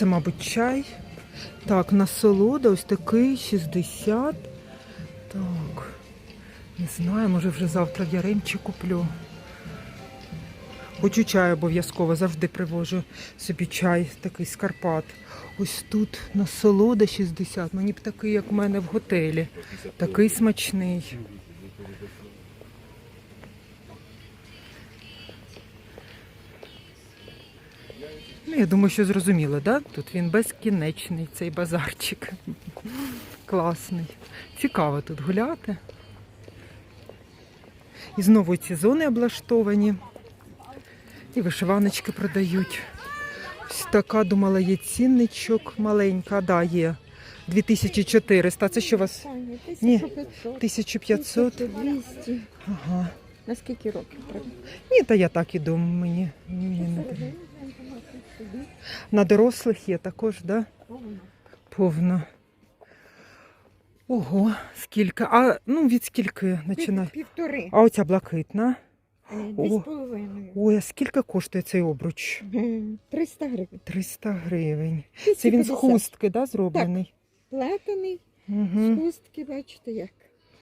Це, мабуть, чай. Так, насолода, ось такий 60. Так. Не знаю, може вже завтра в Яремчі куплю. Хочу чай обов'язково, завжди привожу собі чай такий з Карпат. Ось тут насолода 60. Мені б такий, як в мене в готелі. Такий смачний. Ну, я думаю, що зрозуміло, да? Тут він безкінечний, цей базарчик. Класний. Цікаво тут гуляти. І знову ці зони облаштовані. І вишиваночки продають. Ось така, думала, є цінничок маленька, да, є. 2400. Це що у вас? Ні. 1500, 1500? 200. Ага. На скільки років треба? Ні, та я так іду. Мені, мені не треба. На дорослих є також, да? Повно. Ого, скільки. А ну від скільки починає? Півтори. А оця блакитна. Е, з половиною. Ой, а скільки коштує цей обруч? 300 гривень. 300 гривень. Це він з 250. хустки, да, зроблений? Плетений, з Угу. хустки, бачите як.